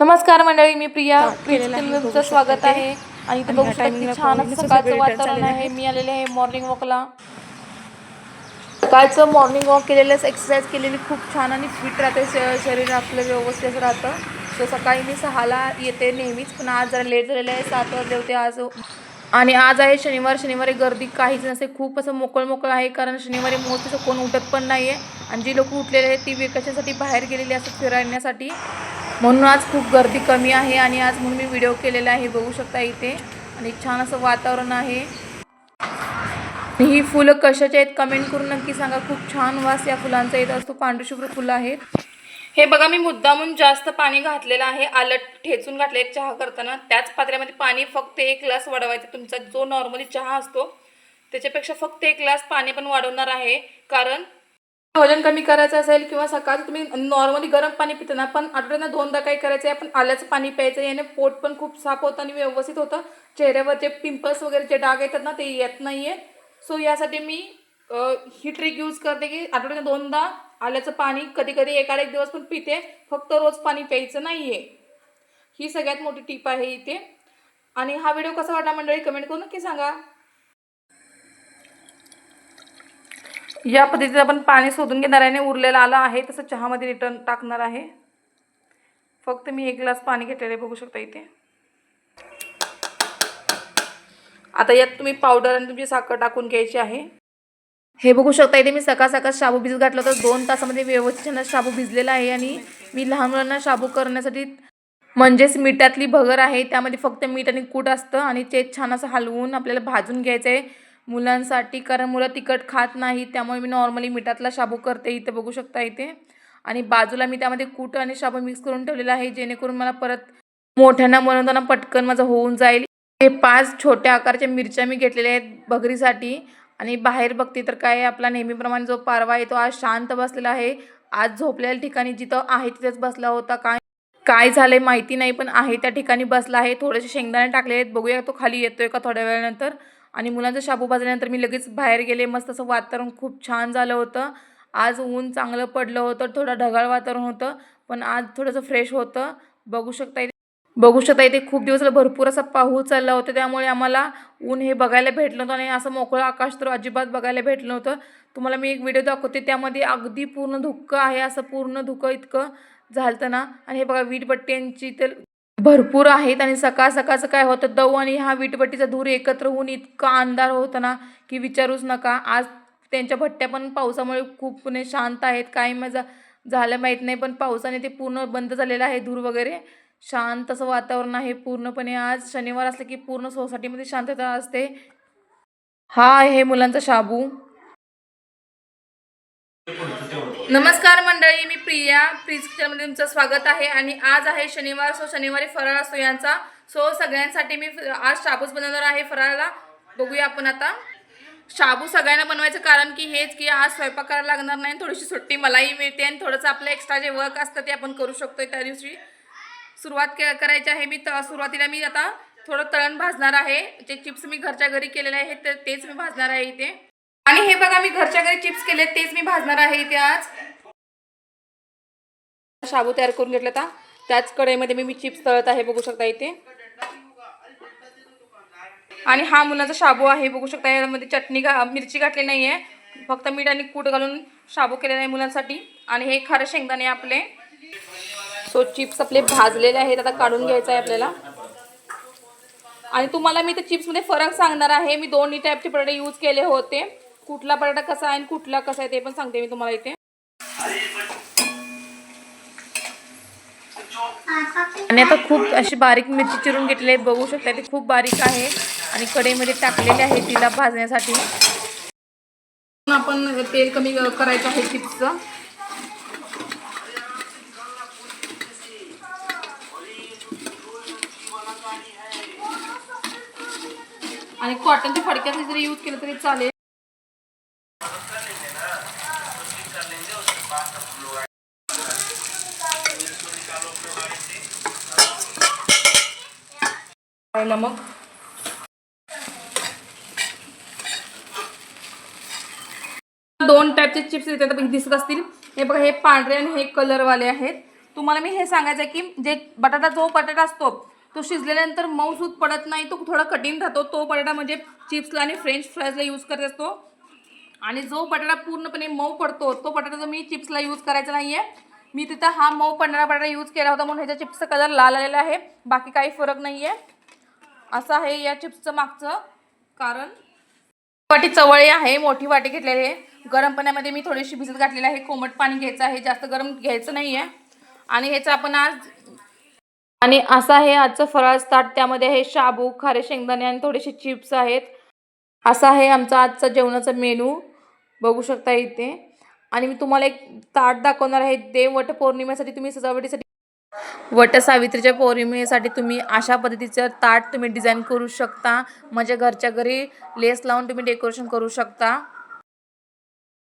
नमस्कार मंडळी मी प्रिया. तुमचं स्वागत आहे. आणि बघू शकता छान असं सकाळचं वातावरण आहे. मी आलेले आहे मॉर्निंग वॉकला सकाळचं मॉर्निंग वॉक केलेलं एक्सरसाइज केलेली खूप छान आणि फिट राहते. शरीर आपलं व्यवस्थित राहतं. सो सकाळी मी सहाला येते नेहमीच. पण आज जरा लेट झालेलं आहे. सात वाजले होते आज. आणि आज आहे शनिवार. शनिवारी गर्दी काहीच नसते खूप असं मोकळ मोकळ आहे. कारण शनिवारी मोस्ट असं कोण उठत पण नाही आहे आणि जी लोक उठलेले आहेत ती वेकेशनसाठी बाहेर गेलेली असतात फिरण्यासाठी म्हणून आज खूप गर्दी कमी आहे आणि आज म्हणून मी व्हिडिओ केलेला आहे. बघू शकता इथे. आणि छान असं वातावरण आहे. ही फुलं कशाची आहेत कमेंट करून नक्की सांगा. खूप छान वास या फुलांचा येत असतो. पांढरशुभ्र फुलं आहेत. हे बघा मी मुद्दामून जास्त पाणी घातलेलं आहे. आलट ठेचून घातले चहा करताना. त्याच पात्र्यामध्ये पाणी फक्त एक ग्लास वाढवायचं. तुमचा जो नॉर्मली चहा असतो त्याच्यापेक्षा फक्त एक ग्लास पाणी पण वाढवणार आहे. कारण वजन कमी करायचं असेल किंवा सकाळचं तुम्ही नॉर्मली गरम पाणी पिताना पण आठवड्यानं दोनदा काय करायचं आहे आपण आल्याचं पाणी प्यायचं याने पोट पण खूप साफ होतं आणि व्यवस्थित होतं. चेहऱ्यावर जे पिंपल्स वगैरे जे डाग येतात ना ते येत नाही आहे सो यासाठी मी ही ट्रिक यूज करते की आठवड्यानं दोनदा आल्याचं पाणी कधी कधी एखादा एक दिवस पण पिते फक्त रोज पाणी प्यायचं नाही आहे ही सगळ्यात मोठी टीप आहे इथे. आणि हा व्हिडिओ कसा वाटला मंडळी कमेंट करून नक्की सांगा. या पद्धतीचं आपण पाणी शोधून घेणार आहे आणि उरलेलं आलं आहे तसं चहामध्ये रिटर्न टाकणार आहे. फक्त मी एक ग्लास पाणी घेतलेलं आहे बघू शकता इथे. आता यात तुम्ही पावडर आणि तुमची साखर टाकून घ्यायची आहे. हे बघू शकता इथे मी सकाळ सकाळ शाबू भिजत घातलं तर दोन तासामध्ये व्यवस्थित छान शाबू भिजलेला आहे आणि मी लहान मुलांना शाबू करण्यासाठी म्हणजेच मिठातली भगर आहे. त्यामध्ये फक्त मीठ आणि कूट असतं आणि ते छान असं हलवून आपल्याला भाजून घ्यायचं आहे मुलांसाठी कारण मुलं तिखट खात नाही त्यामुळे मी नॉर्मली मिठातला शाबू करते. इथे बघू शकता इथे. आणि बाजूला मी त्यामध्ये कूट आणि शाबू मिक्स करून ठेवलेला आहे जेणेकरून मला परत मोठ्यांना बनवताना पटकन माझं होऊन जाईल. हे पाच छोट्या आकाराच्या मिरच्या मी घेतलेल्या आहेत भगरीसाठी आणि बाहेर बघते तर काय आपला नेहमीप्रमाणे जो पारवा आहे तो आज शांत बसलेला आहे. आज झोपलेल्या ठिकाणी जिथं आहे तिथेच बसला होता. काय काय झालंय माहिती नाही पण आहे त्या ठिकाणी बसला आहे. थोडेसे शेंगदाणे टाकले आहेत. बघूया तो खाली येतोय का थोड्या वेळानंतर. आणि मुलांचा शाबू भाजल्यानंतर मी लगेच बाहेर गेले. मस्त असं वातावरण खूप छान झालं होतं. आज ऊन चांगलं पडलं होतं थोडं ढगाळ वातावरण होतं पण आज थोडंसं फ्रेश होतं. बघू शकता इथे बघू शकता इथे खूप दिवसाला भरपूर असा पाऊस चालला होता. त्यामुळे आम्हाला ऊन हे बघायला भेटलं होतं आणि असं मोकळं आकाश तर अजिबात बघायला भेटलं होतं तुम्हाला मी एक व्हिडिओ दाखवते. त्यामध्ये अगदी पूर्ण धुकं आहे. असं पूर्ण धुकं इतकं झालं ना. आणि हे बघा वीटपट्ट्यांची तर भरपूर आहेत आणि सकाळ सकाळचं काय होतं? दव आणि हा विटभट्टीचा धूर एकत्र होऊन इतका अंधार होता ना की विचारूच नका. आज त्यांच्या भट्ट्या पण पावसामुळे खूप शांत आहेत. काही मजा झालं माहीत नाही पण पावसाने ते पूर्ण बंद झालेलं आहे धूर वगैरे. शांत असं वातावरण आहे पूर्णपणे. आज शनिवार असलं की पूर्ण सोसायटीमध्ये शांतता असते. हा आहे मुलांचा शाबू. नमस्कार मंडळी मी प्रिया. प्रीज किचनमध्ये तुमचं स्वागत आहे आणि आज आहे शनिवार सो शनिवारी फराळ असतो यांचा. सो सगळ्यांसाठी मी आज शाबूस बनवणार आहे फराळाला. बघूया आपण आता. शाबू सगळ्यांना बनवायचं कारण की हेच की आज स्वयंपाक करायला लागणार नाही थोडीशी सुट्टी मलाही मिळते आणि थोडंसं आपलं एक्स्ट्रा जे वर्क असतं ते आपण करू शकतो त्या दिवशी. सुरुवात के करायची आहे मी त सुरुवातीला मी आता थोडं तळण भाजणार आहे. जे चिप्स मी घरच्या घरी केलेले आहेत तर तेच मी भाजणार आहे इथे. आणि हे बघा मी घरच्या घरी चिप्स केले तेच मी भाजणार आहे इथे आज. शाबू तयार करून घेतला होता त्याच कढईमध्ये मी मी चिप्स तळत आहे बघू शकता इथे. आणि हा मुलाचा शाबू आहे बघू शकता यामध्ये चटणी घा मिरची घातली नाही आहे फक्त मीठ आणि कूट घालून शाबू केलेला आहे मुलांसाठी. आणि हे खारे शेंगदाणे आपले. सो चिप्स आपले भाजलेले आहेत आता काढून घ्यायचं आहे आपल्याला. आणि तुम्हाला मी ते चिप्समध्ये फरक सांगणार आहे. मी दोन्ही टाईपचे प्रोडक्ट यूज केले होते. कुठला बटाटा कसा आहे आणि कुठला कसा आहे ते पण सांगते मी तुम्हाला इथे. आणि आता खूप अशी बारीक मिरची चिरून घेतली आहे. बघू शकता ती खूप बारीक आहे आणि कढईमध्ये टाकलेली आहे तिला भाजण्यासाठी. आपण तेल कमी करायचं आहे चिप्सचं. आणि कॉटनच्या फडक्याचे जरी यूज केलं तरी चालेल. नमक दोन टाईपचे चिप्स इथे दिसत असतील. हे बघा हे पांढरे आणि हे कलरवाले आहेत. तुम्हाला मी हे सांगायचं आहे की जे बटाटा जो बटाटा असतो तो शिजल्यानंतर मऊसूद पडत नाही तो थोडा कठीण राहतो. तो बटाटा म्हणजे चिप्सला आणि फ्रेंच फ्राईजला यूज करत असतो. आणि जो बटाटा पूर्णपणे मऊ पडतो तो बटाटा जो मी चिप्सला यूज करायचा नाही आहे मी तिथं हा मऊ पडणारा बटाटा यूज केला होता म्हणून ह्याच्या चिप्सचा कलर लाल आलेला आहे. बाकी काही फरक नाही आहे असं आहे या चिप्सचं मागचं. कारण वाटी चवळी आहे मोठी वाटी घेतलेली आहे. गरम पाण्यामध्ये मी थोडीशी भिजत घातलेली आहे. कोमट पाणी घ्यायचं आहे. जास्त गरम घ्यायचं नाही आहे आणि ह्याचं आपण आज आणि असं आहे आजचं फराळ ताट. त्यामध्ये आहे शाबू खारे शेंगदाणे आणि थोडेसे चिप्स आहेत. असं आहे आमचा आजचा जेवणाचा मेनू. बघू शकता इथे. आणि मी तुम्हाला एक ताट दाखवणार आहे. देव वट पौर्णिमेसाठी तुम्ही सजावटीसाठी वट सावित्रीच्या पौर्णिमेसाठी तुम्ही अशा पद्धतीचं ताट तुम्ही डिझाईन करू शकता. म्हणजे घरच्या घरी लेस लावून तुम्ही डेकोरेशन करू शकता.